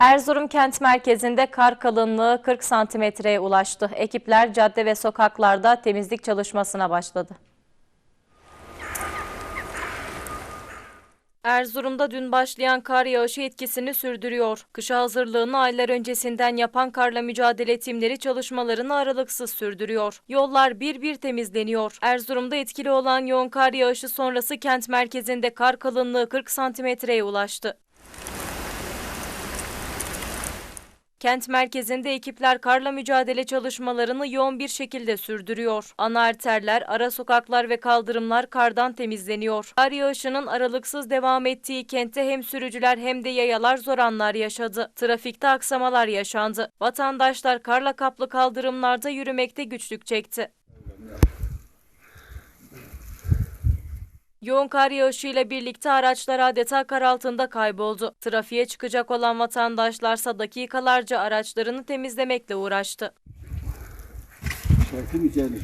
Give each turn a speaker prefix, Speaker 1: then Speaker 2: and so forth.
Speaker 1: Erzurum kent merkezinde kar kalınlığı 40 santimetreye ulaştı. Ekipler cadde ve sokaklarda temizlik çalışmasına başladı. Erzurum'da dün başlayan kar yağışı etkisini sürdürüyor. Kışa hazırlığını aylar öncesinden yapan karla mücadele timleri çalışmalarını aralıksız sürdürüyor. Yollar bir bir temizleniyor. Erzurum'da etkili olan yoğun kar yağışı sonrası kent merkezinde kar kalınlığı 40 santimetreye ulaştı. Kent merkezinde ekipler karla mücadele çalışmalarını yoğun bir şekilde sürdürüyor. Ana arterler, ara sokaklar ve kaldırımlar kardan temizleniyor. Kar yağışının aralıksız devam ettiği kentte hem sürücüler hem de yayalar zor anlar yaşadı. Trafikte aksamalar yaşandı. Vatandaşlar karla kaplı kaldırımlarda yürümekte güçlük çekti. Yoğun kar yağışıyla birlikte araçlar adeta kar altında kayboldu. Trafiğe çıkacak olan vatandaşlarsa dakikalarca araçlarını temizlemekle uğraştı.
Speaker 2: Şarkı güzeldir.